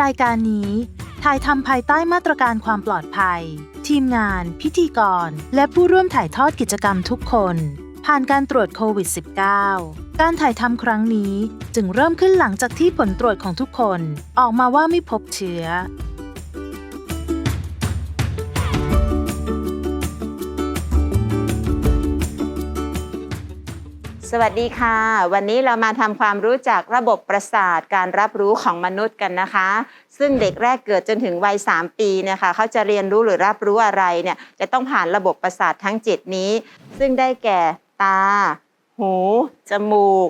รายการนี้ถ่ายทำภายใต้มาตรการความปลอดภัย ทีมงาน พิธีกร และผู้ร่วมถ่ายทอดกิจกรรมทุกคน ผ่านการตรวจโควิด -19 การถ่ายทำครั้งนี้จึงเริ่มขึ้นหลังจากที่ผลตรวจของทุกคน ออกมาว่าไม่พบเชื้อ สวัสดีค่ะ วันนี้เรามาทำความรู้จักระบบประสาทการรับรู้ของมนุษย์กันนะคะ ซึ่งเด็กแรกเกิดจนถึงวัย 3 ปีเนี่ยค่ะเขาจะเรียนรู้หรือรับรู้อะไรเนี่ยจะต้องผ่านระบบประสาททั้ง 7 นี้ ซึ่งได้แก่ตา หู จมูก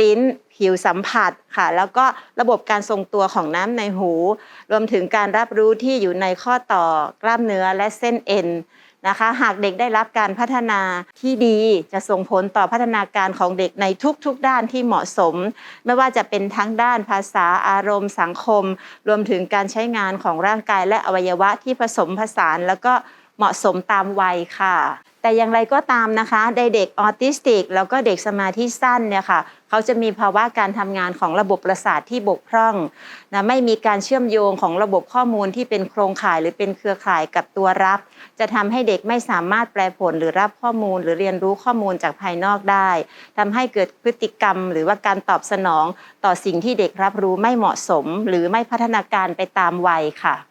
ลิ้น ผิวสัมผัสค่ะ แล้วก็ระบบการทรงตัวของน้ำในหู รวมถึงการรับรู้ที่อยู่ในข้อต่อกล้ามเนื้อและเส้นเอ็น นะคะ หากเด็กได้รับการพัฒนาที่ดีจะส่งผลต่อพัฒนาการของเด็กในทุกๆด้านที่เหมาะสม ไม่ว่าจะเป็นทั้งด้านภาษาอารมณ์ สังคม รวมถึงการใช้งานของร่างกายและอวัยวะที่ผสมผสาน แล้วก็เหมาะสมตามวัยค่ะ แต่อย่างไรก็ตามนะคะในเด็กออทิสติก แล้วก็เด็กสมาธิสั้นเนี่ยค่ะ เขาจะมีภาวะการทำงานของระบบประสาทที่บกพร่องนะไม่มีการเชื่อมโยงของระบบข้อมูลที่เป็นโครงข่ายหรือเป็นเครือข่ายกับตัวรับ จะทำให้เด็กไม่สามารถแปลผลหรือรับข้อมูล หรือเรียนรู้ข้อมูลจากภายนอกได้ทำให้เกิดพฤติกรรม หรือว่าการตอบสนองต่อสิ่งที่เด็กรับรู้ไม่เหมาะสม หรือไม่พัฒนาการไปตามวัยค่ะ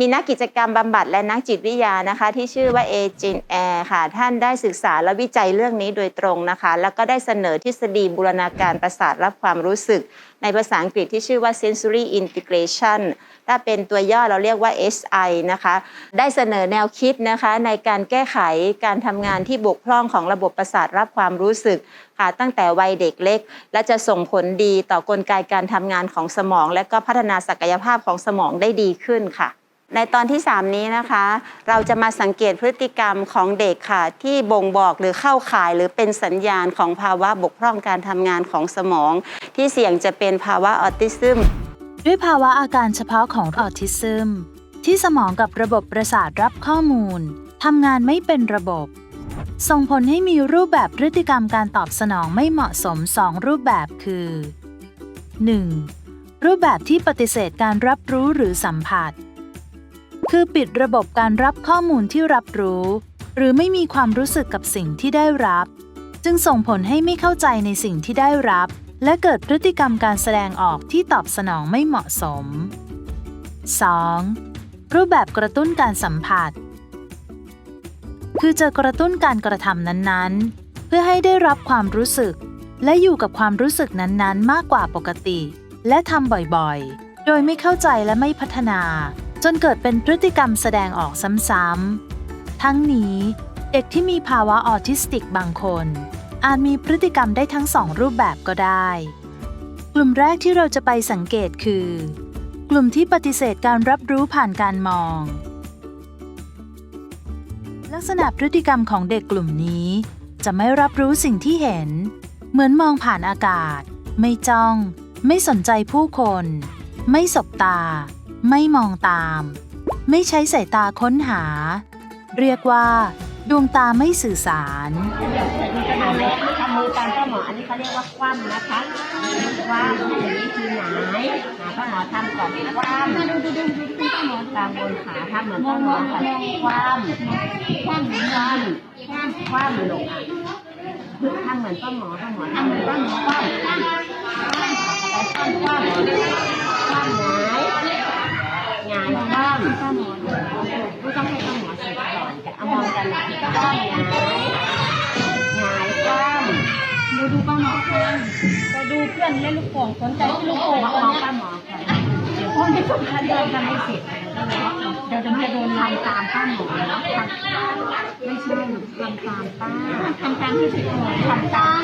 มีนักกิจกรรมบำบัดและนักจิตวิทยานะคะ ที่ชื่อว่าเอจินแอร์ค่ะ ท่านได้ศึกษาและวิจัยเรื่องนี้โดยตรงนะคะ แล้วก็ได้เสนอทฤษฎีบูรณาการประสาทรับความรู้สึก ในภาษาอังกฤษที่ชื่อว่า sensory integration ถ้าเป็นตัวย่อเราเรียกว่า SI นะคะ ได้เสนอแนวคิดนะคะ ในการแก้ไขการทำงานที่บกพร่องของระบบประสาทรับความรู้สึกค่ะตั้งแต่วัยเด็กเล็ก และจะส่งผลดีต่อกลไกการทำงานของสมอง และก็พัฒนาศักยภาพของสมองได้ดีขึ้นค่ะ ในตอนที่ 3 นี้นะคะ เราจะมาสังเกตพฤติกรรมของเด็กค่ะ ที่บ่งบอกหรือเข้าข่าย หรือเป็นสัญญาณของภาวะบกพร่องการทำงานของสมอง ที่เสี่ยงจะเป็นภาวะออทิซึมด้วยภาวะอาการเฉพาะของออทิซึม ที่สมองกับระบบประสาทรับข้อมูลทำงานไม่เป็นระบบ ส่งผลให้มีรูปแบบพฤติกรรมการตอบสนองไม่เหมาะสม 2 รูปแบบคือ 1. รูปแบบที่ปฏิเสธการรับรู้หรือสัมผัส คือปิดระบบการรับข้อมูลที่รับรู้ หรือไม่มีความรู้สึกกับสิ่งที่ได้รับ จึงส่งผลให้ไม่เข้าใจในสิ่งที่ได้รับ และเกิดพฤติกรรมการแสดงออกที่ตอบสนองไม่เหมาะสม 2. รูปแบบกระตุ้นการสัมผัส คือจะกระตุ้นการกระทำนั้นๆ เพื่อให้ได้รับความรู้สึก และอยู่กับความรู้สึกนั้นๆ มากกว่าปกติ และทำบ่อยๆ โดยไม่เข้าใจและไม่พัฒนา จนเกิดเป็นพฤติกรรมแสดงออกซ้ำๆ ทั้งนี้เด็กที่มีภาวะออทิสติกบางคน อาจมีพฤติกรรมได้ทั้งสองรูปแบบก็ได้ กลุ่มแรกที่เราจะไปสังเกตคือ กลุ่มที่ปฏิเสธการรับรู้ผ่านการมอง ลักษณะพฤติกรรมของเด็กกลุ่มนี้ จะไม่รับรู้สิ่งที่เห็น เหมือนมองผ่านอากาศ ไม่จ้อง ไม่สนใจผู้คน ไม่สบตา ไม่มองตาม ไม่ใช้สายตาค้นหา เรียกว่า ดวงตาไม่สื่อสาร ทำมือตามป้าหมออันนี้เขาเรียกว่าคว่ำนะคะคว่ำอย่างนี้คือหงายหาป้าหมอทำก่อนคว่ำดูดูดูดูป้าหมอตามบนขาทำเหมือนป้าหมอค่ะคว่ำคว่ำคว่ำคว่ำคว่ำลงอะทำเหมือนป้าหมอป้าหมอทำเหมือนป้าหมอคว่ำคว่ำคว่ำ หงายคว่ำป้ามอไม่ต้องให้ป้ามหมอเสร็จก่อนจะเอามองกันนะคว่ำหงายหงายคว่ำดูดูป้าหมอกันไปดูเพื่อนเล่นลูกโป่งสนใจที่ลูกโป่งมตองเนี้ยป้าหมอค่ะเดี๋ยวพ่อไม่สำคัญเดิเดินนทำไม่เสร็จเดี๋ยวจะจะโดนลำตามป้าหมอแล้วทำไม่ใช่ทำตามป้าทำตามที่สิบหน่วยทำตาม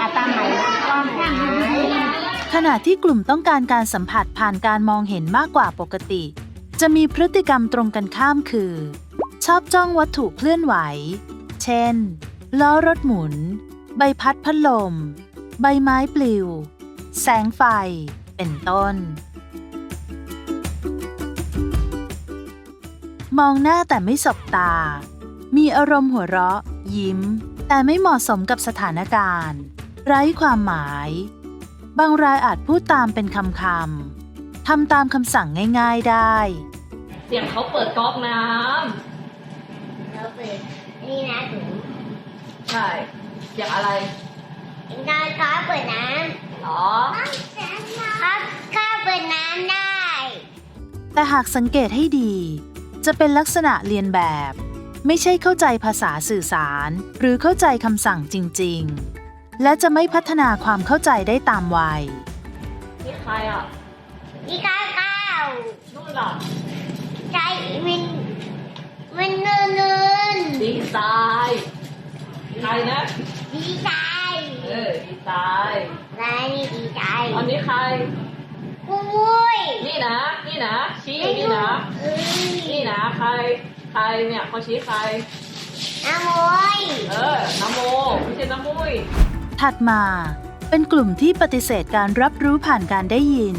อาตามไหนคว่ำหงายขณะที่กลุ่มต้องการการสัมผัสผ่านการมองเห็นมากกว่าปกติ จะมีพฤติกรรมตรงกันข้ามคือ ชอบจ้องวัตถุเคลื่อนไหว เช่น ล้อรถหมุน ใบพัดพัดลม ใบไม้ปลิว แสงไฟ เป็นต้น มองหน้าแต่ไม่สบตา มีอารมณ์หัวเราะ ยิ้ม แต่ไม่เหมาะสมกับสถานการณ์ ไร้ความหมาย บางรายอาจพูดตามเป็นคำๆ ทำตามคำสั่งง่ายๆได้ เสียงเขาเปิดก๊อกน้แล้วเปิดนี่นะถุงำใช่เสียงอะไรน้ำก็เปิดน้หรอำครับก็เปิดน้ำได้ แต่หากสังเกตให้ดี จะเป็นลักษณะเรียนแบบ ไม่ใช่เข้าใจภาษาสื่อสาร หรือเข้าใจคำสั่งจริง ๆ และจะไม่พัฒนาความเข้าใจได้ตามวัย นี่ใครอะ อีกาเก้านู่นล่ะใจวินวินเนินเนินดีไซน์ใครนะ ดีใจเออดีไซน์นายนี่ดีใจอันนี้ใครปุ้ยนี่นะ นี่นะ ชี้นี่นะเอ้ยนี่นะ ใคร ใครเนี่ยเขาชี้ใครน้ำมวยเออ น้ำโมไม่ใช่น้ำมุ้ยถัดมาเป็นกลุ่มที่ปฏิเสธการรับรู้ผ่านการได้ยิน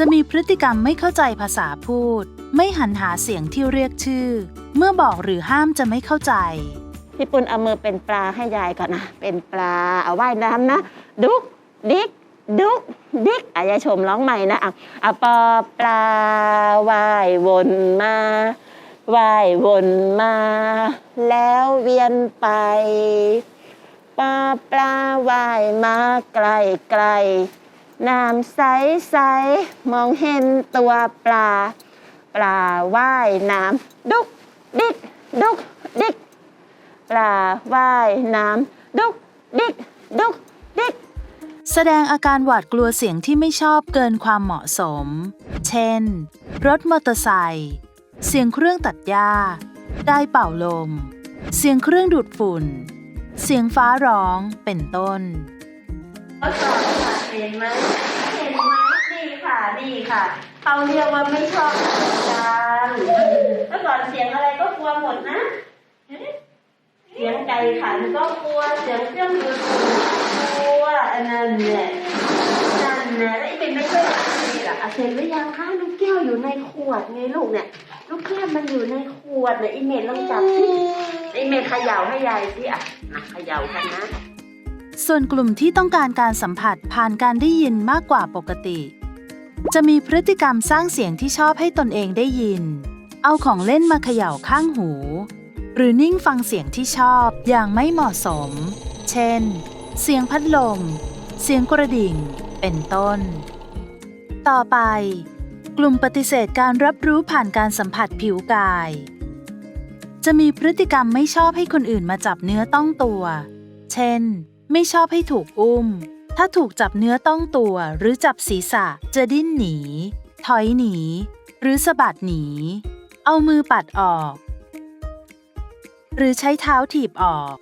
จะมีพฤติกรรมไม่เข้าใจภาษาพูด ไม่หันหาเสียงที่เรียกชื่อ เมื่อบอกหรือห้ามจะไม่เข้าใจ พี่ปุณเอามือเป็นปลาให้ยายก่อนนะ เป็นปลาเอาว่ายน้ำนะ ดุกดิกดุกดิกอายายชมร้องใหม่นะอะอะปอปลาว่ายวนมาว่ายวนมา แล้วเวียนไปปอปลาว่ายมาไกลไกล น้ำใสใสมองเห็นตัวปลา ปลาว่ายน้ำดุกดิกดุกดิกปลาว่ายน้ำดุกดิกดุกดิกแสดงอาการหวาดกลัวเสียงที่ไม่ชอบเกินความเหมาะสม เช่น รถมอเตอร์ไซค์เสียงเครื่องตัดหญ้า ได้เป่าลม เสียงเครื่องดูดฝุ่น เสียงฟ้าร้องเป็นต้น เขาสอนค่ะเห็นไหมเห็นไหมนี่ค่ะนี่ค่ะเขาเรียกว่าไม่ชอบเสียงดังเมื่อก่อนเสียงอะไรก็กลัวหมดนะเสียงไก่ขันก็กลัวเสียงเครื่องดูดฝุ่นก็กลัวอันนั้นแหละนั่นแหละแล้วไอ้เป็นไม่ใช่นี่ล่ะอะเสร็จหรือยังคะลูกแก้วอยู่ในขวดไงลูกเนี่ย ลูกแก้วมันอยู่ในขวดเนี่ยอีเมลลองจับสิอีเมลเขย่าให้ยายสิอะอะเขย่ากันนะ ส่วนกลุ่มที่ต้องการการสัมผัสผ่านการได้ยินมากกว่าปกติ จะมีพฤติกรรมสร้างเสียงที่ชอบให้ตนเองได้ยิน เอาของเล่นมาเขย่าข้างหู หรือนิ่งฟังเสียงที่ชอบอย่างไม่เหมาะสม เช่น เสียงพัดลม เสียงกระดิ่ง เป็นต้น ต่อไป กลุ่มปฏิเสธการรับรู้ผ่านการสัมผัสผิวกาย จะมีพฤติกรรมไม่ชอบให้คนอื่นมาจับเนื้อต้องตัว เช่น ไม่ชอบให้ถูกอุ้ม ถ้าถูกจับเนื้อต้องตัวหรือจับศีรษะจะดิ้นหนี ถอยหนี หรือสะบัดหนี เอามือปัดออก หรือใช้เท้าถีบออก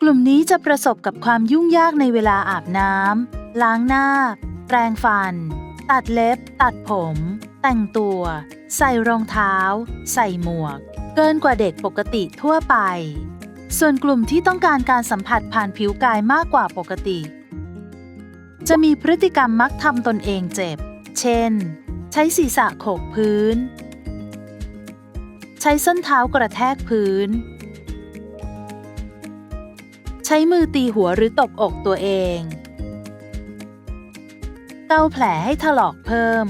กลุ่มนี้จะประสบกับความยุ่งยากในเวลาอาบน้ำล้างหน้า แปรงฟัน ตัดเล็บ ตัดผม แต่งตัว ใส่รองเท้า ใส่หมวก เกินกว่าเด็กปกติทั่วไป ส่วนกลุ่มที่ต้องการการสัมผัสผ่านผิวกายมากกว่าปกติ จะมีพฤติกรรมมักทำตนเองเจ็บ เช่น ใช้ศีรษะโขกพื้น ใช้ส้นเท้ากระแทกพื้น ใช้มือตีหัวหรือตบอกตัวเอง เกาแผลให้ถลอกเพิ่ม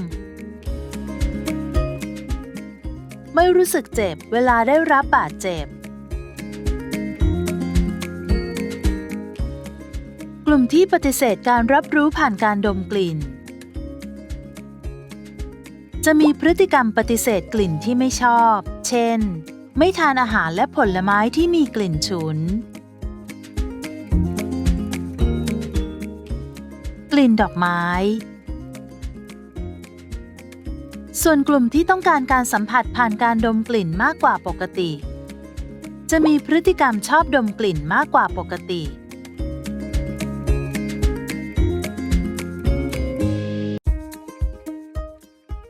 ไม่รู้สึกเจ็บเวลาได้รับบาดเจ็บ ลุ่มที่ปฏิเสธการรับรู้ผ่านการดมกลิ่น จะมีพฤติกรรมปฏิเสธกลิ่นที่ไม่ชอบ เช่น ไม่ทานอาหารและผลไม้ที่มีกลิ่นฉุน กลิ่นดอกไม้ ส่วนกลุ่มที่ต้องการการสัมผัสผ่านการดมกลิ่นมากกว่าปกติ จะมีพฤติกรรมชอบดมกลิ่นมากกว่าปกติ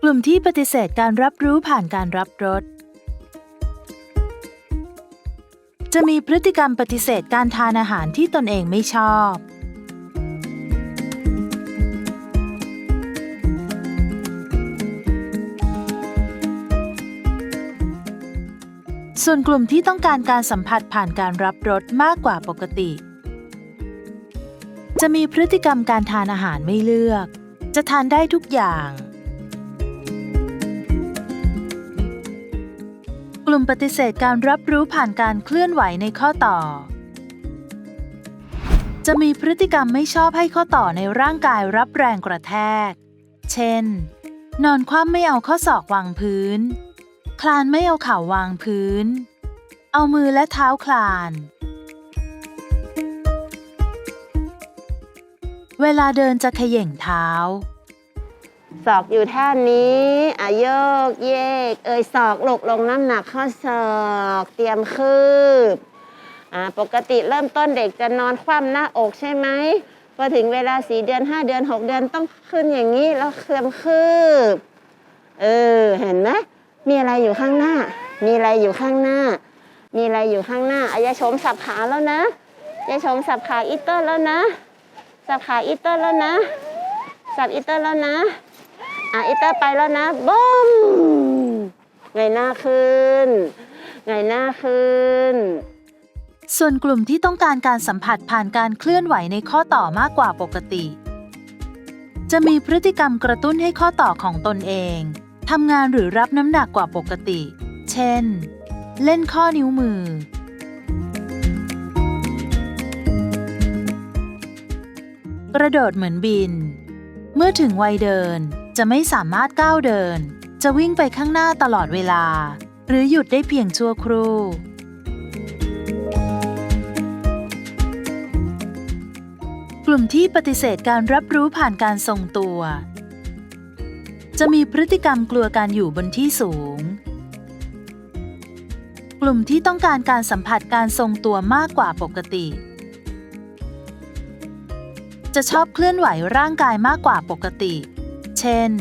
ลุ่มที่ปฏิเสธการรับรู้ผ่านการรับรส จะมีพฤติกรรมปฏิเสธการทานอาหารที่ตนเองไม่ชอบ ส่วนกลุ่มที่ต้องการการสัมผัสผ่านการรับรสมากกว่าปกติ จะมีพฤติกรรมการทานอาหารไม่เลือก จะทานได้ทุกอย่าง กลุ่มปฏิเสธการรับรู้ผ่านการเคลื่อนไหวในข้อต่อ จะมีพฤติกรรมไม่ชอบให้ข้อต่อในร่างกายรับแรงกระแทก เช่น นอนคว่ำไม่เอาข้อศอกวางพื้น คลานไม่เอาเข่าวางพื้น เอามือและเท้าคลาน เวลาเดินจะเขย่งเท้า ศอกอยู่ท่านี้อะโยกเยก เอยศอกหลกลงน้ำหนักข้อศอกเตรียมคืบอ่าปกติเริ่มต้นเด็กจะนอนคว่ำหน้าอกใช่ไหมพอถึงเวลาสี่เดือนห้าเดือนหกเดือนต้องขึ้นอย่างนี้แล้วเคลื่อนคืบเออเห็นไหมมีอะไรอยู่ข้างหน้า มีอะไรอยู่ข้างหน้า มีอะไรอยู่ข้างหน้าอายาชมสับขาแล้วนะยายชมสับขาอีเตอร์แล้วนะ สับขาอีเตอร์แล้วนะ สับอีเตอร์แล้วนะ อะอีเตอร์ไปแล้วนะบุ้มไงหน้าขึ้นไงหน้าขึ้น ส่วนกลุ่มที่ต้องการการสัมผัสผ่านการเคลื่อนไหวในข้อต่อมากกว่าปกติ จะมีพฤติกรรมกระตุ้นให้ข้อต่อของตนเองทำงานหรือรับน้ำหนักกว่าปกติ เช่น เล่นข้อนิ้วมือ กระโดดเหมือนบิน เมื่อถึงวัยเดิน จะไม่สามารถก้าวเดิน จะวิ่งไปข้างหน้าตลอดเวลา หรือหยุดได้เพียงชั่วครู่ กลุ่มที่ปฏิเสธการรับรู้ผ่านการทรงตัว จะมีพฤติกรรมกลัวการอยู่บนที่สูง กลุ่มที่ต้องการการสัมผัสการทรงตัวมากกว่าปกติ จะชอบเคลื่อนไหวร่างกายมากกว่าปกติ ช่น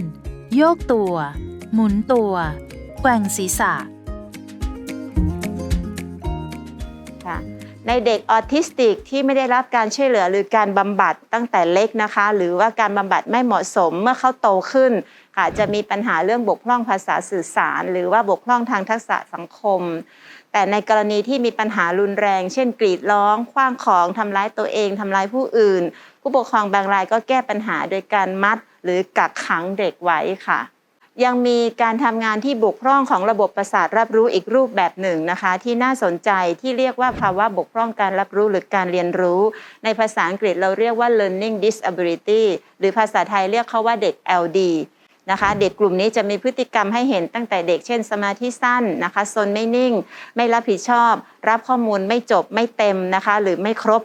โยกตัว หมุนตัว แกว่งศีรษะ ค่ะในเด็กออทิสติกที่ไม่ได้รับการช่วยเหลือหรือการบำบัดตั้งแต่เล็กนะคะ หรือว่าการบำบัดไม่เหมาะสมเมื่อเขาโตขึ้นค่ะจะมีปัญหาเรื่องบกพร่องภาษาสื่อสาร หรือว่าบกพร่องทางทักษะสังคม แต่ในกรณีที่มีปัญหารุนแรง เช่น กรีดร้องคว้างของทำร้ายตัวเองทำร้ายผู้อื่น ผู้ปกครองบางรายก็แก้ปัญหาโดยการมัด หรือกักขังเด็กไว้ค่ะ ยังมีการทำงานที่บกพร่องของระบบประสาทรับรู้อีกรูปแบบหนึ่งนะคะ ที่น่าสนใจที่เรียกว่าภาวะบกพร่องการรับรู้หรือการเรียนรู้ ในภาษาอังกฤษเราเรียกว่า learning disability หรือภาษาไทยเรียกเขาว่าเด็ก LD นะคะเด็กกลุ่มนี้จะมีพฤติกรรมให้เห็นตั้งแต่เด็กเช่น สมาธิสั้นนะคะซนไม่นิ่ง ไม่รับผิดชอบ รับข้อมูลไม่จบไม่เต็มนะคะ หรือไม่ครบ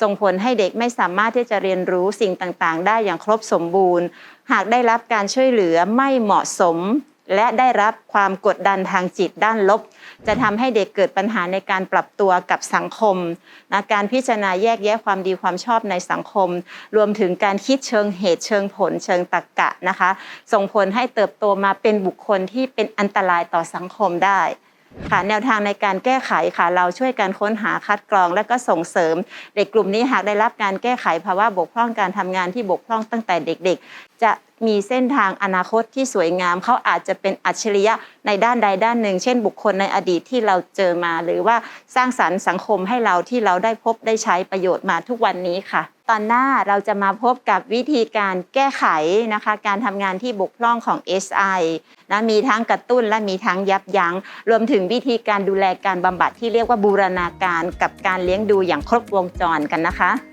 ส่งผลให้เด็กไม่สามารถที่จะเรียนรู้สิ่งต่างๆ ได้อย่างครบสมบูรณ์ หากได้รับการช่วยเหลือไม่เหมาะสม และได้รับความกดดันทางจิตด้านลบ จะทำให้เด็กเกิดปัญหาในการปรับตัวกับสังคมนะการพิจารณาแยกแยะความดีความชอบในสังคม รวมถึงการคิดเชิงเหตุเชิงผลเชิงตรรกะนะคะ ส่งผลให้เติบโตมาเป็นบุคคลที่เป็นอันตรายต่อสังคมได้ ค่ะแนวทางในการแก้ไขค่ะ เราช่วยกันค้นหาคัดกรอง และก็ส่งเสริม เด็กกลุ่มนี้หากได้รับการแก้ไขภาวะบกพร่องการทำงานที่บกพร่องตั้งแต่เด็กๆ จะมีเส้นทางอนาคตที่สวยงาม เขาอาจจะเป็นอัจฉริยะในด้านใดด้านหนึ่ง เช่นบุคคลในอดีตที่เราเจอมา หรือว่าสร้างสรรค์สังคมให้เราที่เราได้พบได้ใช้ประโยชน์มาทุกวันนี้ค่ะ ตอนหน้าเราจะมาพบกับวิธีการแก้ไขนะคะ การทำงานที่บกพร่องของ SI นะมีทั้งกระตุ้นและมีทั้งยับยัง้ง รวมถึงวิธีการดูแลการบำบัดที่เรียกว่าบูรณาการกับการเลี้ยงดูอย่างครบวงจรกันนะคะ